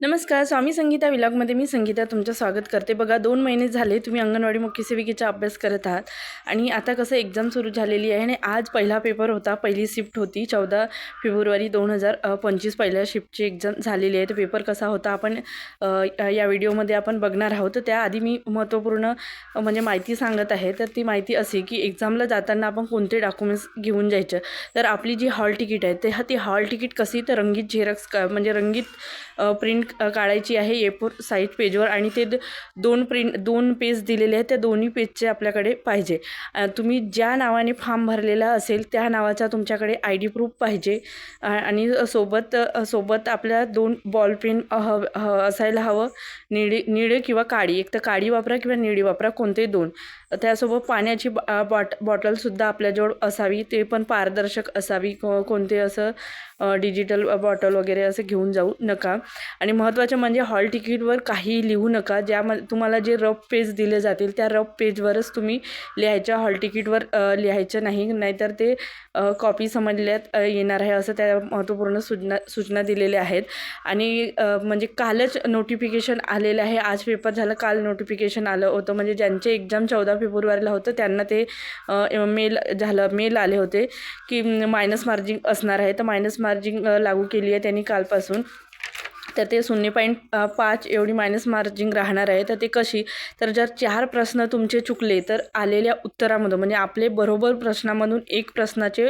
नमस्कार स्वामी संगीता विलॉगमध्ये मी संगीता तुमचं स्वागत करते. बघा दोन महिने झाले तुम्ही अंगणवाडी मुख्य सेविकेचा अभ्यास करत आहात आणि आता कसं एक्झाम सुरू झालेली आहे आणि आज पहिला पेपर होता पहिली शिफ्ट होती चौदा फेब्रुवारी दोन हजार पंचवीस पहिल्या शिफ्टची एक्झाम झालेली आहे. तर पेपर कसा होता आपण या व्हिडिओमध्ये आपण बघणार आहोत. तर त्याआधी मी महत्त्वपूर्ण म्हणजे माहिती सांगत आहे. तर ती माहिती अशी की एक्झामला जाताना आपण कोणते डॉक्युमेंट्स घेऊन जायचं? तर आपली जी हॉल तिकीट आहे ते ती हॉल तिकीट कशी? तर रंगीत झेरॉक्स म्हणजे रंगीत प्रिंट काढायची आहे ए फोर साईज पेजवर आणि ते द- दोन प्रिंट दोन पेज दिलेले आहेत. त्या दोन्ही पेजचे आपल्याकडे पाहिजे. तुम्ही ज्या नावाने फॉर्म भरलेला असेल त्या नावाचा तुमच्याकडे आय डी प्रूफ पाहिजे. आणि सोबत सोबत आपल्या दोन बॉल पेन असायला हवं. निळे निळे किंवा काळी. एक तर काळी वापरा किंवा निळी वापरा कोणतेही दोन. त्यासोबत पाण्याची ब- बॉट बॉटलसुद्धा आपल्याजवळ असावी ते पण पारदर्शक असावी. को कोणते असं डिजिटल बॉटल वगैरे असं घेऊन जाऊ नका. आणि महत्त्वाचं म्हणजे हॉल तिकीटवर काही लिहू नका. ज्यामध्ये तुम्हाला जे रफ पेज दिले जातील त्या रफ पेजवरच तुम्ही लिहायच्या हॉल तिकीटवर लिहायचं नाही. नाहीतर ते कॉपी समजल्यात येणार आहे असं त्या महत्त्वपूर्ण सूचना सूचना दिलेल्या आहेत. आणि म्हणजे कालच नोटिफिकेशन आलेलं आहे. आज पेपर झालं काल नोटिफिकेशन आलं होतं. म्हणजे ज्यांचे एक्झाम चौदा फेब्रुवारीला होतं. त्यांना ते मेल झालं मेल आले होते की मायनस मार्जिंग असणार आहे. तर मायनस मार्जिंग लागू केली आहे त्यांनी कालपासून. तर ते शून्य पॉईंट पाच एवढी मायनस मार्जिंग राहणार आहे. तर ते कशी? तर जर चार प्रश्न तुमचे चुकले तर आलेल्या उत्तरामधून म्हणजे आपले बरोबर प्रश्नामधून एक प्रश्नाचे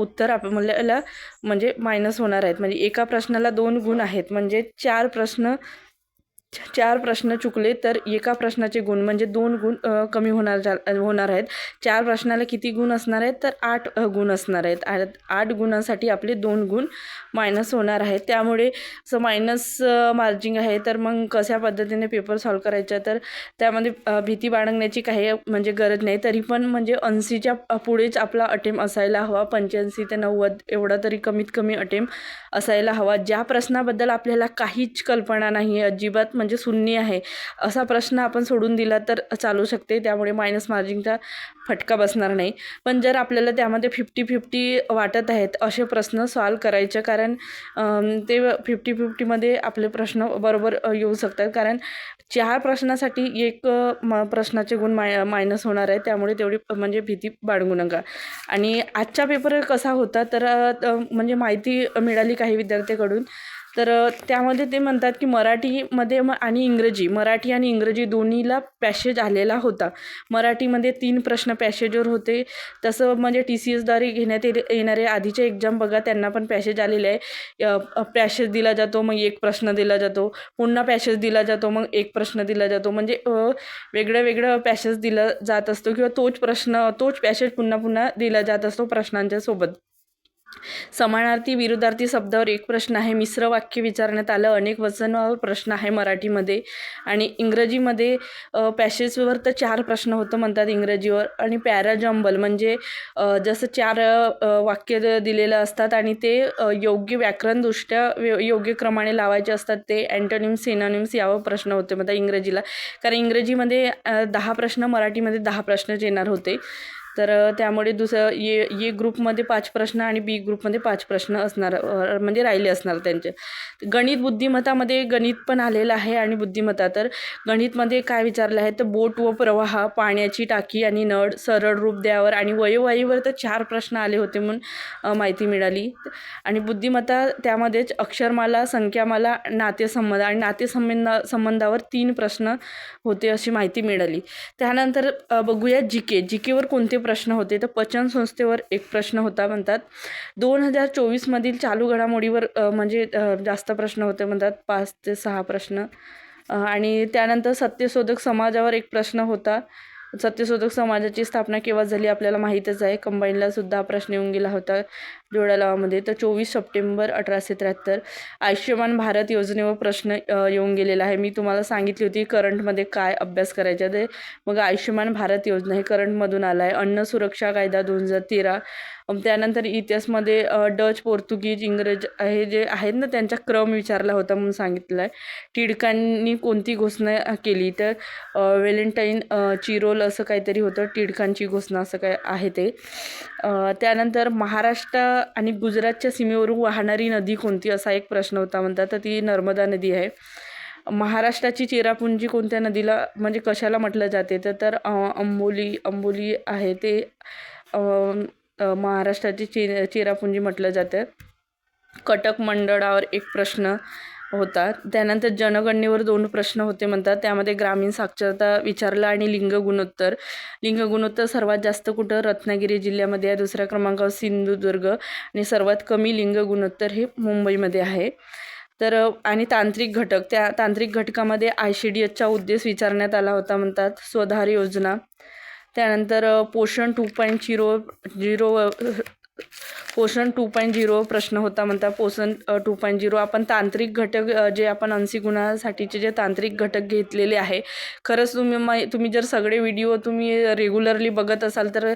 उत्तर आपल्याला म्हणजे मायनस होणार आहेत. म्हणजे एका प्रश्नाला दोन गुण आहेत. म्हणजे चार प्रश्न चार प्रश्न चुकले तर एका प्रश्नाचे गुण म्हणजे दोन गुण कमी होणार जा होणार आहेत. चार प्रश्नाला किती गुण असणार आहेत? तर आठ गुण असणार आहेत. आठ आठ गुणांसाठी आपले दोन गुण मायनस होणार आहेत. त्यामुळे असं मायनस मार्जिंग आहे. तर मग कशा पद्धतीने पेपर सॉल्व करायचा? तर त्यामध्ये भीती बाळगण्याची काही म्हणजे गरज नाही. तरी पण म्हणजे ऐंशीच्या पुढेच आपला अटेम असायला हवा. पंच्याऐंशी ते नव्वद एवढा तरी कमीत कमी अटेम असायला हवा. ज्या प्रश्नाबद्दल आपल्याला काहीच कल्पना नाही आहे अजिबात म्हणजे म्हणजे सुन्नी आहे. असा प्रश्न आपण सोडून दिला तर चालू शकते. त्यामुळे मायनस मार्जिनचा फटका बसणार नाही. पण जर आपल्याला त्यामध्ये फिफ्टी फिफ्टी वाटत आहेत असे प्रश्न सॉल्व करायचे. कारण ते फिफ्टी फिफ्टीमध्ये आपले प्रश्न बरोबर येऊ शकतात. कारण चार प्रश्नासाठी एक म प्रश्नाचे गुण माय मायनस होणार आहे. त्यामुळे तेवढी म्हणजे भीती बाळगू नका. आणि आजचा पेपर कसा होता? तर म्हणजे माहिती मिळाली काही विद्यार्थ्याकडून. तर त्यामध्ये ते म्हणतात की मराठीमध्ये म आणि इंग्रजी मराठी आणि इंग्रजी दोन्हीला पॅसेज आलेला होता. मराठीमध्ये तीन प्रश्न पॅसेजवर होते. तसं म्हणजे टी सी एसद्वारे घेण्यात येले येणारे आधीचे एक्झाम बघा त्यांना पण पॅसेज आलेले आहे. पॅसेज दिला जातो मग एक प्रश्न दिला जातो. पुन्हा पॅसेज दिला जातो मग एक प्रश्न दिला जातो. म्हणजे वेगळं वेगळं पॅसेज दिला जात असतो किंवा तोच प्रश्न तोच पॅसेज पुन्हा पुन्हा दिला जात असतो प्रश्नांच्या सोबत. समानार्थी विरुद्धार्थी शब्दावर एक प्रश्न आहे. मिश्र वाक्य विचारण्यात आलं अनेक वचनावर प्रश्न आहे मराठीमध्ये. आणि इंग्रजीमध्ये अ, पॅसेजवर तर चार प्रश्न होतं म्हणतात इंग्रजीवर. आणि पॅराजम्बल म्हणजे जसं चार वाक्य दिलेलं असतात आणि ते योग्य व्याकरणदृष्ट्या योग्य क्रमाने लावायचे असतात. ते अँटोनिम्स सिनोनिम्स यावर प्रश्न होते म्हणतात इंग्रजीला. कारण इंग्रजीमध्ये दहा प्रश्न मराठीमध्ये दहा प्रश्नच येणार होते. तर त्यामुळे दुसरं ये ये ग्रुपमध्ये पाच प्रश्न आणि बी ग्रुपमध्ये पाच प्रश्न असणार म्हणजे राहिले असणार त्यांचे. गणित बुद्धिमत्तामध्ये गणित पण आलेलं आहे आणि बुद्धिमत्ता. तर गणितमध्ये काय विचारलं आहे? तर बोट व प्रवाह पाण्याची टाकी आणि नळ सरळ रूप द्यावर आणि वयोवाहीवर तर चार प्रश्न आले होते म्हणून माहिती मिळाली. आणि बुद्धिमत्ता त्यामध्येच अक्षरमाला संख्यामाला नातेसंबंध आणि नातेसंबंध संबंधावर तीन प्रश्न होते अशी माहिती मिळाली. त्यानंतर बघूया जी के जी केवर कोणते प्रश्न होते. तर पचन संस्थेवर एक प्रश्न होता म्हणतात. दोन हजार चोवीसमधील चालू घडामोडीवर म्हणजे जास्त प्रश्न होते म्हणतात. पाच ते सहा प्रश्न. आणि त्यानंतर सत्यशोधक समाजावर एक प्रश्न होता. सत्यशोधक समाजाची स्थापना केव्हा झाली आपल्याला माहीतच आहे. कंबाईनला सुद्धा प्रश्न येऊन गेला होता. जोडालावामध्ये तर चोवीस सप्टेंबर अठराशे त्र्याहत्तर आयुष्यमान भारत योजनेवर प्रश्न येऊन गेलेला आहे. मी तुम्हाला सांगितली होती करंटमध्ये काय अभ्यास करायचा ते. मग आयुष्यमान भारत योजना हे करंटमधून आला आहे अन्न सुरक्षा कायदा दोन हजार तेरा त्यानंतर इतिहासमध्ये डच पोर्तुगीज इंग्रज हे जे आहेत ना त्यांचा क्रम विचारला होता म्हणून सांगितलं आहे टिळकांनी कोणती घोषणा केली? तर व्हॅलेंटाईन चिरोल असं काहीतरी होतं. टिळकांची घोषणा असं काय आहे ते. त्यानंतर महाराष्ट्र आणि गुजरातच्या सीमेवरून वाहणारी नदी कोणती? असा एक प्रश्न होता म्हणतात. तर ती नर्मदा नदी आहे. महाराष्ट्राची चेरापुंजी कोणत्या नदीला म्हणजे कशाला म्हटलं जाते? तर तर अंबोली अंबोली आहे ते महाराष्ट्राची चे चेरापुंजी म्हटलं जातं. कटक मंडळावर एक प्रश्न. होता त्यानंतर जनगणनेवर दोन प्रश्न होते म्हणतात. त्यामध्ये ग्रामीण साक्षरता विचारला आणि लिंग गुणोत्तर. लिंग गुणोत्तर सर्वात जास्त कुठं? रत्नागिरी जिल्ह्यामध्ये आहे. दुसऱ्या क्रमांकावर सिंधुदुर्ग आणि सर्वात कमी लिंग गुणोत्तर हे मुंबईमध्ये आहे. तर आणि तांत्रिक घटक. त्या तांत्रिक घटकामध्ये आय सी डी एसचा उद्देश विचारण्यात आला होता म्हणतात. स्वधार योजना. त्यानंतर Poshan two point zero zero Poshan two point zero प्रश्न होता म्हणता पोषण टू पॉईंट झिरो. आपण तांत्रिक घटक जे आपण ऐंशी गुणासाठीचे जे तांत्रिक घटक घेतलेले आहे खरंच तुम्ही मग तुम्ही जर सगळे व्हिडिओ तुम्ही रेग्युलरली बघत असाल तर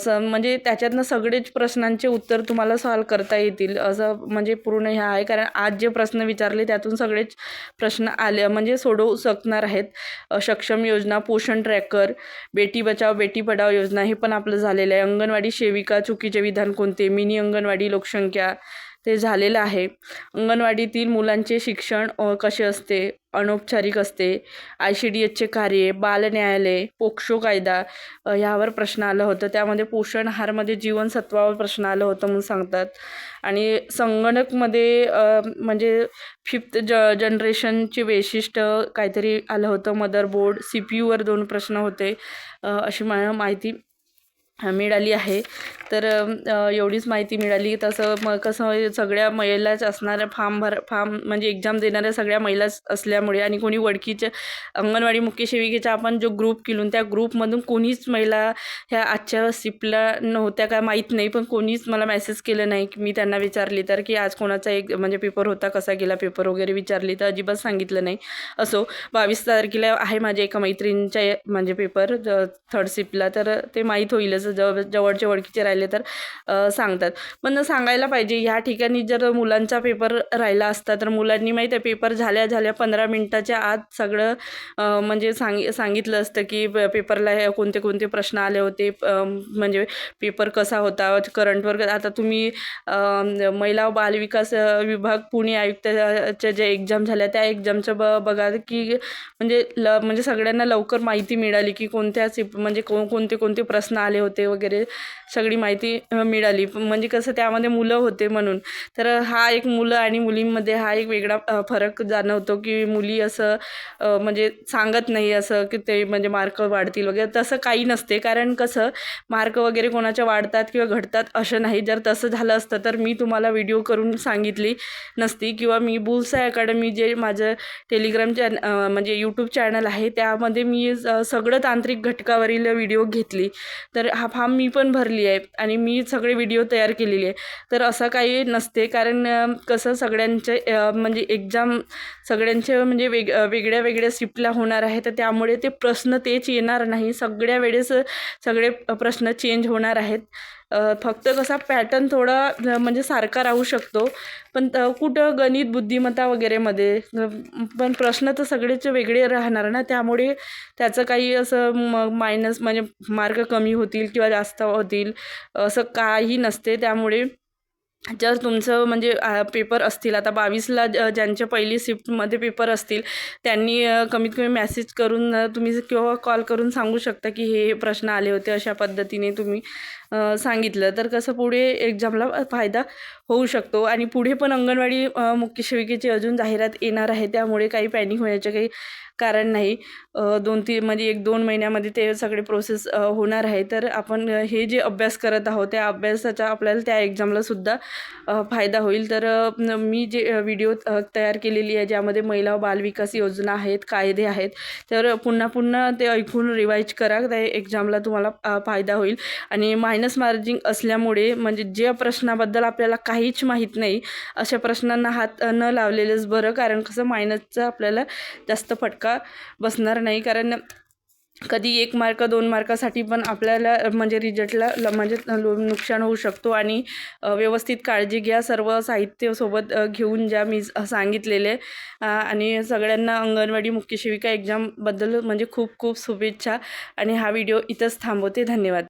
स म्हणजे त्याच्यातनं सगळेच प्रश्नांचे उत्तर तुम्हाला सॉल्व करता येतील. असं म्हणजे पूर्ण ह्या आहे. कारण आज जे प्रश्न विचारले त्यातून सगळेच प्रश्न आले म्हणजे सोडवू शकणार आहेत. सक्षम योजना पोषण ट्रॅकर बेटी बचाव बेटी पढाव योजना हे पण आपलं झालेलं आहे. अंगणवाडी सेविका चुकीचे विधान कोणते? मिनी अंगणवाडी लोकसंख्या ते झालेलं आहे. अंगणवाडीतील मुलांचे शिक्षण कसे असते? अनौपचारिक असते. आय सी डी एसचे कार्य बाल न्यायालय कायदा ह्यावर प्रश्न आलं होतं. त्यामध्ये पोषण आहारमध्ये जीवनसत्वावर प्रश्न आलं होतं म्हणून सांगतात. आणि संगणकमध्ये म्हणजे फिफ्थ ज जनरेशनचे वैशिष्ट्य काहीतरी आलं होतं. मदरबोर्ड सी पी यूवर दोन प्रश्न होते अशी मा माहिती मिळाली आहे. तर एवढीच माहिती मिळाली. तसं मग कसं सगळ्या महिलाच असणाऱ्या फार्म भर फार्म म्हणजे एक्झाम देणाऱ्या सगळ्या महिलाच असल्यामुळे आणि कोणी वडकीच्या अंगणवाडी मुख्य सेविकेचा आपण जो ग्रुप केलून त्या ग्रुपमधून कोणीच महिला ह्या आजच्या सिपला नव्हत्या का माहीत नाही. पण कोणीच मला मेसेज केलं नाही की मी त्यांना विचारली तर की आज कोणाचा एक म्हणजे पेपर होता कसा गेला पेपर वगैरे विचारली तर अजिबात सांगितलं नाही. असो बावीस तारखेला आहे माझ्या एका मैत्रिणीच्या म्हणजे पेपर थर्ड सिपला तर ते माहीत होईलच. जवळ जवळचे ओळखीचे राहिले तर सांगतात. पण सांगायला पाहिजे ह्या ठिकाणी जर मुलांचा पेपर राहिला असता तर मुलांनी माहीत आहे पेपर झाल्या झाल्या पंधरा मिनटाच्या आत सगळं म्हणजे सांग सांगितलं असतं की प- पेपरला हे कोणते कोणते प्रश्न आले होते म्हणजे पेपर कसा होता करंटवर आता तुम्ही महिला बालविकास विभाग पुणे आयुक्ताच्या ज्या एक्झाम झाल्या त्या एक्झामचं ब बघा की म्हणजे ल म्हणजे सगळ्यांना लवकर माहिती मिळाली की कोणत्या सिप म्हणजे को कोणते कोणते प्रश्न आले होते. वगैरे सगळी माहिती मिळाली. म्हणजे कसं त्यामध्ये मुलं होते म्हणून. तर हा एक मुलं आणि मुलींमध्ये हा एक वेगळा फरक जाणवतो की मुली असं म्हणजे सांगत नाही असं की ते म्हणजे मार्क वाढतील वगैरे. तसं काही नसते. कारण कसं मार्क वगैरे कोणाच्या वाढतात किंवा घडतात असं नाही. जर तसं झालं असतं तर मी तुम्हाला व्हिडिओ करून सांगितली नसती. किंवा मी बुल्सा अकॅडमी जे माझं टेलिग्राम चॅन म्हणजे यूट्यूब चॅनल आहे त्यामध्ये मी सगळं तांत्रिक घटकावरील व्हिडिओ घेतली. तर हा फॉर्म मी पण भरली आहे आणि मी सगळे व्हिडिओ तयार केलेली आहे. तर असं काही नसते. कारण कसं सगळ्यांचे म्हणजे एक्झाम सगळ्यांचे म्हणजे वेग वेगळ्या वेगळ्या शिफ्टला होणार आहे. तर त्यामुळे ते प्रश्न तेच येणार नाही. सगळ्या वेळेस सगळे प्रश्न चेंज होणार आहेत. फक्त कसा पॅटर्न थोडा म्हणजे सारखा राहू शकतो. पण कुठं गणित बुद्धिमत्ता वगैरेमध्ये पण प्रश्न तर सगळेच वेगळे राहणार ना. त्यामुळे त्याचं काही असं म मायनस म्हणजे मार्क कमी होतील किंवा जास्त होतील असं काही नसते. त्यामुळे जर तुमचं म्हणजे पेपर असतील आता बावीसला ज ज्यांच्या पहिली शिफ्टमध्ये पेपर असतील त्यांनी कमीत कमी मॅसेज करून तुम्ही किंवा कॉल करून सांगू शकता की हे हे प्रश्न आले होते अशा पद्धतीने तुम्ही. सांगितलं. तर कसं पुढे एक्झामला फायदा होऊ शकतो आणि पुढे पण अंगणवाडी मुख्य सेविकेची अजून जाहिरात येणार आहे. त्यामुळे काही पॅनिक होण्याचं काही कारण नाही. दोन तीन म्हणजे एक दोन महिन्यामध्ये ते सगळे प्रोसेस होणार आहे. तर आपण हे जे अभ्यास करत आहोत त्या अभ्यासाचा आपल्याला त्या एक्झामला सुद्धा फायदा होईल. तर मी जे व्हिडिओ तयार केलेली आहे ज्यामध्ये महिला व बालविकास योजना आहेत कायदे आहेत तर पुन्हा पुन्हा ते ऐकून रिवाईज करा. त्या एक्झामला तुम्हाला फायदा होईल. आणि मायनस मार्जिंग असल्यामुळे म्हणजे ज्या प्रश्नाबद्दल आपल्याला काहीच माहीत नाही अशा प्रश्नांना हात न लावलेलंच बरं. कारण कसं मायनसचा आपल्याला जास्त फटका बसणार नाही. कारण कधी एक मार्क दोन मार्कासाठी पण आपल्याला म्हणजे रिजल्टला ल- म्हणजे लो- नुकसान होऊ शकतो. आणि व्यवस्थित काळजी घ्या. सर्व साहित्य सोबत घेऊन ज्या मी सांगितलेले. आणि सगळ्यांना अंगणवाडी मुख्य सेविका एक्झामबद्दल म्हणजे खूप खूप शुभेच्छा. आणि हा व्हिडिओ इथंच थांबवते. धन्यवाद.